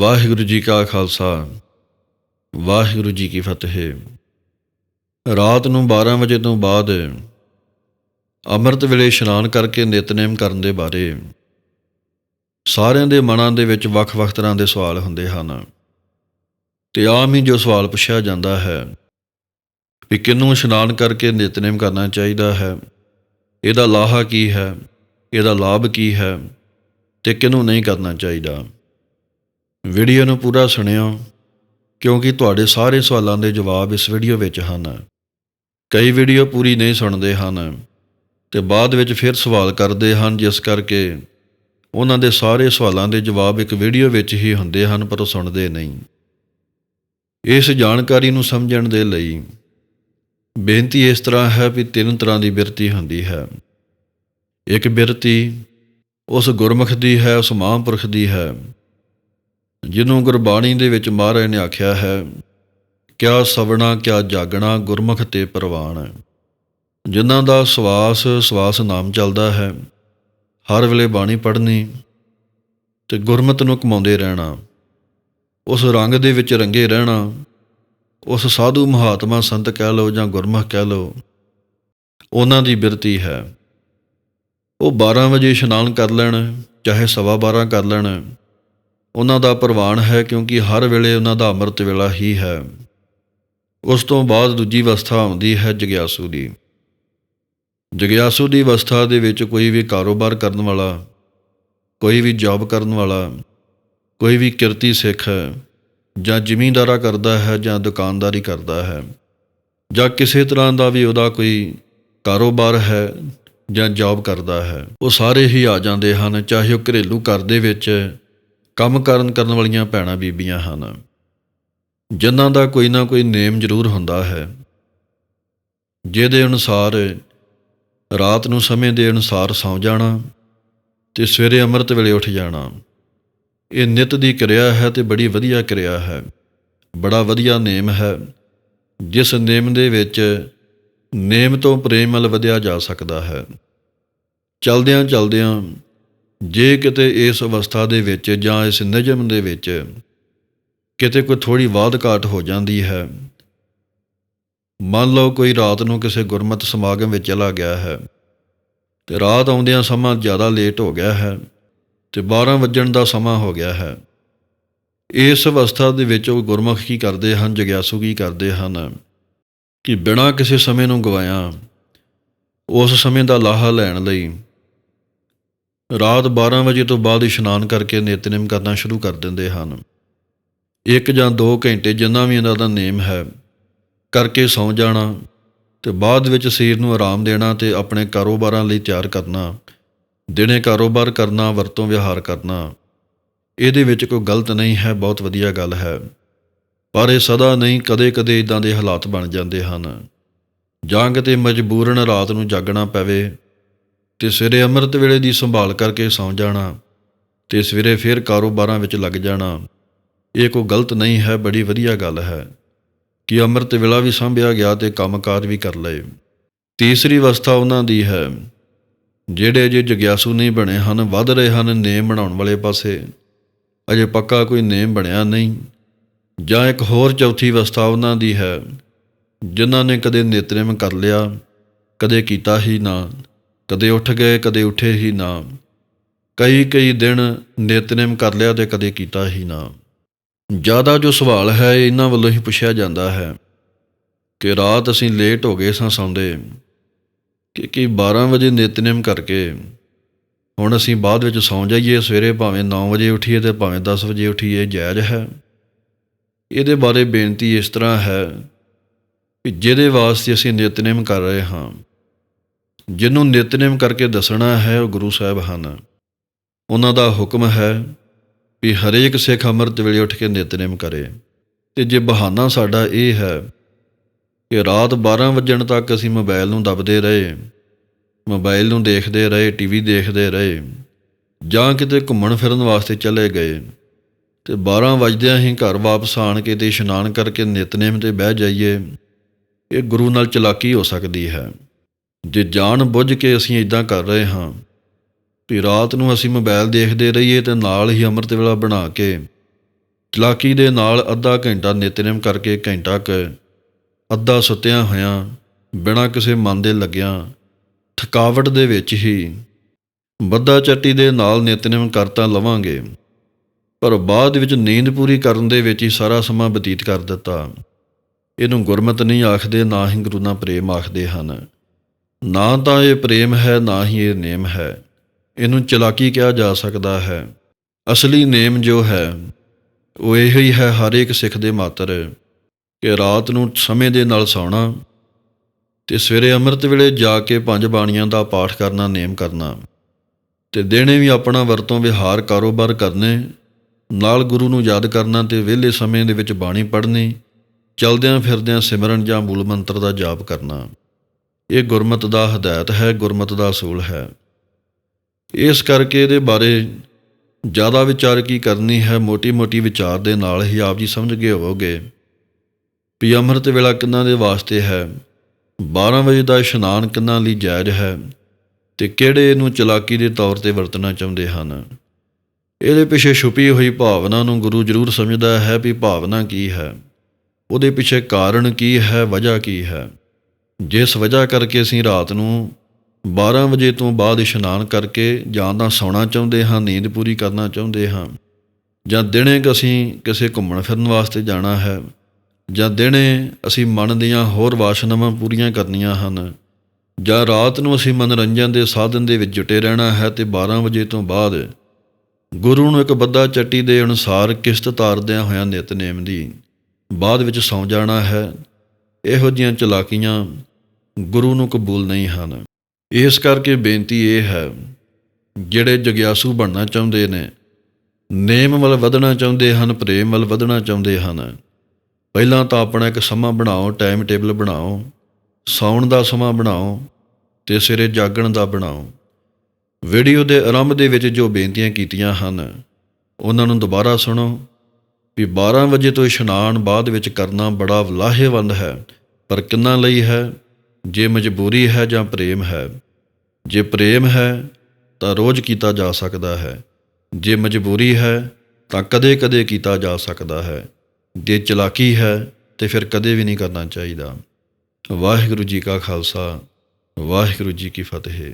ਵਾਹਿਗੁਰੂ ਜੀ ਕਾ ਖਾਲਸਾ, ਵਾਹਿਗੁਰੂ ਜੀ ਕੀ ਫਤਿਹ। ਰਾਤ ਨੂੰ 12 ਵਜੇ ਤੋਂ ਬਾਅਦ ਅੰਮ੍ਰਿਤ ਵੇਲੇ ਇਸ਼ਨਾਨ ਕਰਕੇ ਨਿਤਨੇਮ ਕਰਨ ਦੇ ਬਾਰੇ ਸਾਰਿਆਂ ਦੇ ਮਨਾਂ ਦੇ ਵਿੱਚ ਵੱਖ-ਵੱਖ ਤਰ੍ਹਾਂ ਦੇ ਸਵਾਲ ਹੁੰਦੇ ਹਨ। ਤੇ ਆਮ ਹੀ ਜੋ ਸਵਾਲ ਪੁੱਛਿਆ ਜਾਂਦਾ ਹੈ ਵੀ ਕਿਹਨੂੰ ਇਸ਼ਨਾਨ ਕਰਕੇ ਨਿਤਨੇਮ ਕਰਨਾ ਚਾਹੀਦਾ ਹੈ, ਇਹਦਾ ਲਾਹਾ ਕੀ ਹੈ, ਇਹਦਾ ਲਾਭ ਕੀ ਹੈ ਤੇ ਕਿਹਨੂੰ ਨਹੀਂ ਕਰਨਾ ਚਾਹੀਦਾ। ਵੀਡੀਓ ਨੂੰ ਪੂਰਾ ਸੁਣਿਓ, ਕਿਉਂਕਿ ਤੁਹਾਡੇ ਸਾਰੇ ਸਵਾਲਾਂ ਦੇ ਜਵਾਬ ਇਸ ਵੀਡੀਓ ਵਿੱਚ ਹਨ। ਕਈ ਵੀਡੀਓ ਪੂਰੀ ਨਹੀਂ ਸੁਣਦੇ ਹਨ ਤੇ ਬਾਅਦ ਵਿੱਚ ਫਿਰ ਸਵਾਲ ਕਰਦੇ ਹਨ, ਜਿਸ ਕਰਕੇ ਉਹਨਾਂ ਦੇ ਸਾਰੇ ਸਵਾਲਾਂ ਦੇ ਜਵਾਬ ਇੱਕ ਵੀਡੀਓ ਵਿੱਚ ਹੀ ਹੁੰਦੇ ਹਨ, ਪਰ ਉਹ ਸੁਣਦੇ ਨਹੀਂ। ਇਸ ਜਾਣਕਾਰੀ ਨੂੰ ਸਮਝਣ ਦੇ ਲਈ ਬੇਨਤੀ ਇਸ ਤਰ੍ਹਾਂ ਹੈ ਵੀ ਤਿੰਨ ਤਰ੍ਹਾਂ ਦੀ ਬਿਰਤੀ ਹੁੰਦੀ ਹੈ। ਇੱਕ ਬਿਰਤੀ ਉਸ ਗੁਰਮੁਖ ਦੀ ਹੈ, ਉਸ ਮਹਾਂਪੁਰਖ ਦੀ ਹੈ। ਜਿਹਨੂੰ ਗੁਰਬਾਣੀ ਦੇ ਵਿੱਚ ਮਹਾਰਾਜ ਨੇ ਆਖਿਆ ਹੈ, ਕਿਆ ਸਵਣਾ, ਕਿਆ ਜਾਗਣਾ ਗੁਰਮੁਖ ਤੇ ਪ੍ਰਵਾਨ ਜਿਨ੍ਹਾਂ ਦਾ ਸਵਾਸ ਸਵਾਸ ਨਾਮ ਚੱਲਦਾ ਹੈ, ਹਰ ਵੇਲੇ ਬਾਣੀ ਪੜ੍ਹਨੀ ਤੇ ਗੁਰਮਤ ਨੂੰ ਕਮਾਉਂਦੇ ਰਹਿਣਾ। ਉਸ ਰੰਗ ਦੇ ਵਿੱਚ ਰੰਗੇ ਰਹਿਣਾ, ਉਸ ਸਾਧੂ ਮਹਾਤਮਾ ਸੰਤ ਕਹਿ ਲਓ ਜਾਂ ਗੁਰਮੁਖ ਕਹਿ ਲਓ, ਉਹਨਾਂ ਦੀ ਬਿਰਤੀ ਹੈ। ਉਹ 12 ਵਜੇ ਇਸ਼ਨਾਨ ਕਰ ਲੈਣ, ਚਾਹੇ ਸਵਾ 12 ਕਰ ਲੈਣ ਉਹਨਾਂ ਦਾ ਪ੍ਰਵਾਨ ਹੈ ਕਿਉਂਕਿ ਹਰ ਵੇਲੇ ਉਹਨਾਂ ਦਾ ਅੰਮ੍ਰਿਤ ਵੇਲਾ ਹੀ ਹੈ। ਉਸ ਤੋਂ ਬਾਅਦ ਦੂਜੀ ਅਵਸਥਾ ਆਉਂਦੀ ਹੈ ਜਗਿਆਸੂ ਦੀ। ਜਗਿਆਸੂ ਦੀ ਅਵਸਥਾ ਦੇ ਵਿੱਚ ਕੋਈ ਵੀ ਕਾਰੋਬਾਰ ਕਰਨ ਵਾਲਾ, ਕੋਈ ਵੀ ਜੌਬ ਕਰਨ ਵਾਲਾ, ਕੋਈ ਵੀ ਕਿਰਤੀ ਸਿੱਖ ਹੈ ਜਾਂ ਜ਼ਿਮੀਂਦਾਰਾ ਕਰਦਾ ਹੈ ਜਾਂ ਦੁਕਾਨਦਾਰੀ ਕਰਦਾ ਹੈ ਜਾਂ ਕਿਸੇ ਤਰ੍ਹਾਂ ਦਾ ਵੀ ਉਹਦਾ ਕੋਈ ਕਾਰੋਬਾਰ ਹੈ ਜਾਂ ਜੌਬ ਕਰਦਾ ਹੈ, ਉਹ ਸਾਰੇ ਹੀ ਆ ਜਾਂਦੇ ਹਨ, ਚਾਹੇ ਉਹ ਘਰੇਲੂ ਘਰ ਦੇ ਵਿੱਚ ਕੰਮ ਕਰਨ ਕਰਨ ਵਾਲੀਆਂ ਭੈਣਾਂ ਬੀਬੀਆਂ ਹਨ। ਜਿਨ੍ਹਾਂ ਦਾ ਕੋਈ ਨਾ ਕੋਈ ਨੇਮ ਜ਼ਰੂਰ ਹੁੰਦਾ ਹੈ। ਜਿਹਦੇ ਅਨੁਸਾਰ ਰਾਤ ਨੂੰ ਸਮੇਂ ਦੇ ਅਨੁਸਾਰ ਸੌਂ ਜਾਣਾ ਤੇ ਸਵੇਰੇ ਅੰਮ੍ਰਿਤ ਵੇਲੇ ਉੱਠ ਜਾਣਾ। ਇਹ ਨਿਤ ਦੀ ਕਿਰਿਆ ਹੈ ਤੇ ਬੜੀ ਵਧੀਆ ਕਿਰਿਆ ਹੈ। ਬੜਾ ਵਧੀਆ ਨੇਮ ਹੈ, ਜਿਸ ਨੇਮ ਦੇ ਵਿੱਚ ਨੇਮ ਤੋਂ ਪ੍ਰੇਮ ਵੱਲ ਵਧਿਆ ਜਾ ਸਕਦਾ ਹੈ। ਚਲਦਿਆਂ ਚਲਦਿਆਂ ਜੇ ਕਿਤੇ ਇਸ ਅਵਸਥਾ ਦੇ ਵਿੱਚ ਜਾਂ ਇਸ ਨਿਯਮ ਦੇ ਵਿੱਚ ਕਿਤੇ ਕੋਈ ਥੋੜੀ ਬਾਦ ਘਾਟ ਹੋ ਜਾਂਦੀ ਹੈ, ਮੰਨ ਲਓ ਕੋਈ ਰਾਤ ਨੂੰ ਕਿਸੇ ਗੁਰਮਤ ਸਮਾਗਮ ਵਿੱਚ ਚਲਾ ਗਿਆ ਹੈ, ਤੇ ਰਾਤ ਆਉਂਦਿਆਂ ਸਮਾਂ ਜ਼ਿਆਦਾ ਲੇਟ ਹੋ ਗਿਆ ਹੈ ਤੇ 12 ਵਜਣ ਦਾ ਸਮਾਂ ਹੋ ਗਿਆ ਹੈ, ਇਸ ਅਵਸਥਾ ਦੇ ਵਿੱਚ ਉਹ ਗੁਰਮੁਖ ਕੀ ਕਰਦੇ ਹਨ, ਜਗਿਆਸੂ ਕੀ ਕਰਦੇ ਹਨ ਕਿ ਬਿਨਾਂ ਕਿਸੇ ਸਮੇਂ ਨੂੰ ਗਵਾਇਆ, ਉਸ ਸਮੇਂ ਦਾ ਲਾਹਾ ਲੈਣ ਲਈ ਰਾਤ 12 ਵਜੇ ਤੋਂ ਬਾਅਦ ਇਸ਼ਨਾਨ ਕਰਕੇ ਨਿਤਨੇਮ ਕਰਨਾ ਸ਼ੁਰੂ ਕਰ ਦਿੰਦੇ ਹਨ। ਇੱਕ ਜਾਂ ਦੋ ਘੰਟੇ ਜਿੰਨਾ ਵੀ ਇਹਨਾਂ ਦਾ ਨੇਮ ਹੈ, ਕਰਕੇ ਸੌਂ ਜਾਣਾ ਤੇ ਬਾਅਦ ਵਿੱਚ ਸਰੀਰ ਨੂੰ ਆਰਾਮ ਦੇਣਾ ਤੇ ਆਪਣੇ ਕਾਰੋਬਾਰਾਂ ਲਈ ਤਿਆਰ ਕਰਨਾ, ਦਿਨੇ ਕਾਰੋਬਾਰ ਕਰਨਾ, ਵਰਤੋਂ ਵਿਹਾਰ ਕਰਨਾ। ਇਹਦੇ ਵਿੱਚ ਕੋਈ ਗਲਤ ਨਹੀਂ ਹੈ, ਬਹੁਤ ਵਧੀਆ ਗੱਲ ਹੈ। ਪਰ ਇਹ ਸਦਾ ਨਹੀਂ ਕਦੇ-ਕਦੇ ਇਦਾਂ ਦੇ ਹਾਲਾਤ ਬਣ ਜਾਂਦੇ ਹਨ। ਜਾਂ ਕਿਤੇ ਮਜਬੂਰਨ ਰਾਤ ਨੂੰ ਜਾਗਣਾ ਪਵੇ ਤੇ ਸਵੇਰੇ ਅੰਮ੍ਰਿਤ ਵੇਲੇ ਦੀ ਸੰਭਾਲ ਕਰਕੇ ਸੌਂ ਜਾਣਾ ਤੇ ਸਵੇਰੇ ਫਿਰ ਕਾਰੋਬਾਰਾਂ ਵਿੱਚ ਲੱਗ ਜਾਣਾ, ਇਹ ਕੋਈ ਗਲਤ ਨਹੀਂ ਹੈ, ਬੜੀ ਵਧੀਆ ਗੱਲ ਹੈ ਕਿ ਅੰਮ੍ਰਿਤ ਵੇਲਾ ਵੀ ਸੰਭਿਆ ਗਿਆ ਤੇ ਕੰਮਕਾਰ ਵੀ ਕਰ ਲਏ। ਤੀਸਰੀ ਅਵਸਥਾ ਉਹਨਾਂ ਦੀ ਹੈ, ਜਿਹੜੇ ਜੇ ਜਗਿਆਸੂ ਨਹੀਂ ਬਣੇ ਹਨ, ਵੱਧ ਰਹੇ ਹਨ ਨੇਮ ਬਣਾਉਣ ਵਾਲੇ ਪਾਸੇ। ਅਜੇ ਪੱਕਾ ਕੋਈ ਨੇਮ ਬਣਿਆ ਨਹੀਂ। ਜਾਂ ਇੱਕ ਹੋਰ ਚੌਥੀ ਅਵਸਥਾ ਉਹਨਾਂ ਦੀ ਹੈ, ਜਿਨ੍ਹਾਂ ਨੇ ਕਦੇ ਨਿਤਨੇਮ ਕਰ ਲਿਆ, ਕਦੇ ਕੀਤਾ ਹੀ ਨਾ। ਕਦੇ ਉੱਠ ਗਏ, ਕਦੇ ਉੱਠੇ ਹੀ ਨਾ ਕਈ ਕਈ ਦਿਨ ਨਿਤਨੇਮ ਕਰ ਲਿਆ ਤੇ ਕਦੇ ਕੀਤਾ ਹੀ ਨਾ ਜ਼ਿਆਦਾ ਜੋ ਸਵਾਲ ਹੈ, ਇਹਨਾਂ ਵੱਲੋਂ ਹੀ ਪੁੱਛਿਆ ਜਾਂਦਾ ਹੈ ਕਿ ਰਾਤ ਅਸੀਂ ਲੇਟ ਹੋ ਗਏ ਸਾਂ ਸੌਂਦੇ, ਕਿ ਕਿ 12 ਵਜੇ ਨਿਤਨੇਮ ਕਰਕੇ ਹੁਣ ਅਸੀਂ ਬਾਅਦ ਵਿੱਚ ਸੌਂ ਜਾਈਏ, ਸਵੇਰੇ ਭਾਵੇਂ 9 ਵਜੇ ਉੱਠੀਏ ਤੇ ਭਾਵੇਂ 10 ਵਜੇ ਉੱਠੀਏ ਜਾਇਜ਼ ਹੈ। ਇਹਦੇ ਬਾਰੇ ਬੇਨਤੀ ਇਸ ਤਰ੍ਹਾਂ ਹੈ ਕਿ ਜਿਹਦੇ ਵਾਸਤੇ ਅਸੀਂ ਨਿਤਨੇਮ ਕਰ ਰਹੇ ਹਾਂ ਜਿਹਨੂੰ ਨਿਤਨੇਮ ਕਰਕੇ ਦੱਸਣਾ ਹੈ ਉਹ ਗੁਰੂ ਸਾਹਿਬ ਹਨ। ਉਹਨਾਂ ਦਾ ਹੁਕਮ ਹੈ ਵੀ ਹਰੇਕ ਸਿੱਖ ਅੰਮ੍ਰਿਤ ਵੇਲੇ ਉੱਠ ਕੇ ਨਿਤਨੇਮ ਕਰੇ। ਤੇ ਜੇ ਬਹਾਨਾ ਸਾਡਾ ਇਹ ਹੈ ਕਿ ਰਾਤ 12 ਵਜਣ ਤੱਕ ਅਸੀਂ ਮੋਬਾਈਲ ਨੂੰ ਦਬਦੇ ਰਹੇ, ਮੋਬਾਈਲ ਨੂੰ ਦੇਖਦੇ ਰਹੇ, ਟੀਵੀ ਦੇਖਦੇ ਰਹੇ, ਜਾਂ ਕਿਤੇ ਘੁੰਮਣ ਫਿਰਨ ਵਾਸਤੇ ਚਲੇ ਗਏ, ਤੇ 12 ਵਜਦਿਆਂ ਹੀ ਘਰ ਵਾਪਸ ਆਣ ਕੇ ਤੇ ਇਸ਼ਨਾਨ ਕਰਕੇ ਨਿਤਨੇਮ ਤੇ ਬਹਿ ਜਾਈਏ, ਇਹ ਗੁਰੂ ਨਾਲ ਚਲਾਕੀ ਹੋ ਸਕਦੀ ਹੈ। ਜੇ ਜਾਣ ਬੁੱਝ ਕੇ ਅਸੀਂ ਇਦਾਂ ਕਰ ਰਹੇ ਹਾਂ, ਵੀ ਰਾਤ ਨੂੰ ਅਸੀਂ ਮੋਬਾਈਲ ਦੇਖਦੇ ਰਹੀਏ ਤੇ ਨਾਲ ਹੀ ਅੰਮ੍ਰਿਤ ਵੇਲਾ ਬਣਾ ਕੇ, ਚਲਾਕੀ ਦੇ ਨਾਲ ਅੱਧਾ ਘੰਟਾ ਨਿਤਨੇਮ ਕਰਕੇ ਘੰਟਾ ਕੁ ਅੱਧਾ ਸੁੱਤਿਆਂ ਹੋਇਆਂ, ਬਿਨਾਂ ਕਿਸੇ ਮਨ ਦੇ ਲੱਗਿਆਂ, ਥਕਾਵਟ ਦੇ ਵਿੱਚ ਹੀ ਬੱਧਾ ਚੱਟੀ ਦੇ ਨਾਲ ਨਿਤਨੇਮ ਕਰਤਾ ਲਵਾਂਗੇ, ਪਰ ਬਾਅਦ ਵਿੱਚ ਨੀਂਦ ਪੂਰੀ ਕਰਨ ਦੇ ਵਿੱਚ ਹੀ ਸਾਰਾ ਸਮਾਂ ਬਤੀਤ ਕਰ ਦਿੱਤਾ। ਇਹਨੂੰ ਗੁਰਮਤ ਨਹੀਂ ਆਖਦੇ, ਨਾ ਹੀ ਗੁਰੂ ਨਾਲ ਪ੍ਰੇਮ ਆਖਦੇ ਹਨ। ਨਾ ਤਾਂ ਇਹ ਪ੍ਰੇਮ ਹੈ, ਨਾ ਹੀ ਇਹ ਨੇਮ ਹੈ। ਇਹਨੂੰ ਚਲਾਕੀ ਕਿਹਾ ਜਾ ਸਕਦਾ ਹੈ। ਅਸਲੀ ਨੇਮ ਜੋ ਹੈ, ਉਹ ਇਹ ਹੀ ਹੈ ਹਰ ਇੱਕ ਸਿੱਖ ਦੇ ਮਾਤਰ, ਕਿ ਰਾਤ ਨੂੰ ਸਮੇਂ ਦੇ ਨਾਲ ਸੌਣਾ ਤੇ ਸਵੇਰੇ ਅੰਮ੍ਰਿਤ ਵੇਲੇ ਜਾ ਕੇ ਪੰਜ ਬਾਣੀਆਂ ਦਾ ਪਾਠ ਕਰਨਾ, ਨੇਮ ਕਰਨਾ ਤੇ ਦੇਣੇ ਵੀ ਆਪਣਾ ਵਰਤੋਂ ਵਿਹਾਰ ਕਾਰੋਬਾਰ ਕਰਨੇ, ਨਾਲ ਗੁਰੂ ਨੂੰ ਯਾਦ ਕਰਨਾ ਤੇ ਵਿਹਲੇ ਸਮੇਂ ਦੇ ਵਿੱਚ ਬਾਣੀ ਪੜ੍ਹਨੀ, ਚਲਦਿਆਂ ਫਿਰਦਿਆਂ ਸਿਮਰਨ ਜਾਂ ਮੂਲ ਮੰਤਰ ਦਾ ਜਾਪ ਕਰਨਾ। ਇਹ ਗੁਰਮਤ ਦਾ ਹਦਾਇਤ ਹੈ, ਗੁਰਮਤ ਦਾ ਅਸੂਲ ਹੈ। ਇਸ ਕਰਕੇ ਇਹਦੇ ਬਾਰੇ ਜ਼ਿਆਦਾ ਵਿਚਾਰ ਕੀ ਕਰਨੀ ਹੈ, ਮੋਟੀ-ਮੋਟੀ ਵਿਚਾਰ ਦੇ ਨਾਲ ਹੀ ਆਪ ਜੀ ਸਮਝ ਗਏ ਹੋਵੋਗੇ। ਵੀ ਅੰਮ੍ਰਿਤ ਵੇਲਾ ਕਿੰਨਾਂ ਦੇ ਵਾਸਤੇ ਹੈ? 12 ਵਜੇ ਦਾ ਇਸ਼ਨਾਨ ਕਿੰਨਾਂ ਲਈ ਜਾਇਜ਼ ਹੈ? ਤੇ ਕਿਹੜੇ ਇਹਨੂੰ ਚਲਾਕੀ ਦੇ ਤੌਰ ਤੇ ਵਰਤਣਾ ਚਾਹੁੰਦੇ ਹਨ? ਇਹਦੇ ਪਿੱਛੇ ਛੁਪੀ ਹੋਈ ਭਾਵਨਾ ਨੂੰ ਗੁਰੂ ਜ਼ਰੂਰ ਸਮਝਦਾ ਹੈ ਵੀ ਭਾਵਨਾ ਕੀ ਹੈ? ਉਹਦੇ ਪਿੱਛੇ ਕਾਰਨ ਕੀ ਹੈ, ਵਜ੍ਹਾ ਕੀ ਹੈ? ਜਿਸ ਵਜ੍ਹਾ ਕਰਕੇ ਅਸੀਂ ਰਾਤ ਨੂੰ 12 ਵਜੇ ਤੋਂ ਬਾਅਦ ਇਸ਼ਨਾਨ ਕਰਕੇ ਜਾਂ ਤਾਂ ਸੌਣਾ ਚਾਹੁੰਦੇ ਹਾਂ, ਨੀਂਦ ਪੂਰੀ ਕਰਨਾ ਚਾਹੁੰਦੇ ਹਾਂ, ਜਾਂ ਦਿਨੇ ਕਿ ਅਸੀਂ ਕਿਸੇ ਘੁੰਮਣ ਫਿਰਨ ਵਾਸਤੇ ਜਾਣਾ ਹੈ, ਜਾਂ ਦਿਨੇ ਅਸੀਂ ਮਨ ਦੀਆਂ ਹੋਰ ਵਾਸ਼ਨਾਵਾਂ ਪੂਰੀਆਂ ਕਰਨੀਆਂ ਹਨ, ਜਾਂ ਰਾਤ ਨੂੰ ਅਸੀਂ ਮਨੋਰੰਜਨ ਦੇ ਸਾਧਨ ਦੇ ਵਿੱਚ ਜੁਟੇ ਰਹਿਣਾ ਹੈ ਤੇ 12 ਵਜੇ ਤੋਂ ਬਾਅਦ ਗੁਰੂ ਨੂੰ ਇੱਕ ਬੱਦਾ ਚੱਟੀ ਦੇ ਅਨੁਸਾਰ ਕਿਸ਼ਤ ਤਾਰਦਿਆਂ ਹੋਇਆਂ ਨਿਤਨੇਮ ਦੀ ਬਾਅਦ ਵਿੱਚ ਸੌਂ ਜਾਣਾ ਹੈ। ਇਹੋ ਜਿਹੀਆਂ ਚਲਾਕੀਆਂ ਗੁਰੂ ਨੂੰ ਕਬੂਲ ਨਹੀਂ ਹਨ। ਇਸ ਕਰਕੇ ਬੇਨਤੀ ਇਹ ਹੈ, ਜਿਹੜੇ ਜਗਿਆਸੂ ਬਣਨਾ ਚਾਹੁੰਦੇ ਨੇ, ਨੇਮ ਵੱਲ ਵਧਣਾ ਚਾਹੁੰਦੇ ਹਨ, ਪ੍ਰੇਮ ਵੱਲ ਵਧਣਾ ਚਾਹੁੰਦੇ ਹਨ। ਪਹਿਲਾਂ ਤਾਂ ਆਪਣਾ ਇੱਕ ਸਮਾਂ ਬਣਾਓ, ਟਾਈਮ ਟੇਬਲ ਬਣਾਓ, ਸੌਣ ਦਾ ਸਮਾਂ ਬਣਾਓ ਤੇ ਸਿਰੇ ਜਾਗਣ ਦਾ ਬਣਾਓ। ਵੀਡੀਓ ਦੇ ਆਰੰਭ ਦੇ ਵਿੱਚ ਜੋ ਬੇਨਤੀਆਂ ਕੀਤੀਆਂ ਹਨ, ਉਹਨਾਂ ਨੂੰ ਦੁਬਾਰਾ ਸੁਣੋ ਵੀ 12 ਵਜੇ ਤੋਂ ਇਸ਼ਨਾਨ ਬਾਅਦ ਵਿੱਚ ਕਰਨਾ ਬੜਾ ਲਾਹੇਵੰਦ ਹੈ। ਪਰ ਕਿੰਨਾ ਲਈ ਹੈ? ਜੇ ਮਜਬੂਰੀ ਹੈ ਜਾਂ ਪ੍ਰੇਮ ਹੈ, ਜੇ ਪ੍ਰੇਮ ਹੈ ਤਾਂ ਰੋਜ਼ ਕੀਤਾ ਜਾ ਸਕਦਾ ਹੈ, ਜੇ ਮਜਬੂਰੀ ਹੈ ਤਾਂ ਕਦੇ-ਕਦੇ ਕੀਤਾ ਜਾ ਸਕਦਾ ਹੈ, ਜੇ ਚਲਾਕੀ ਹੈ ਤੇ ਫਿਰ ਕਦੇ ਵੀ ਨਹੀਂ ਕਰਨਾ ਚਾਹੀਦਾ। ਵਾਹਿਗੁਰੂ ਜੀ ਕਾ ਖਾਲਸਾ, ਵਾਹਿਗੁਰੂ ਜੀ ਕੀ ਫਤਿਹ।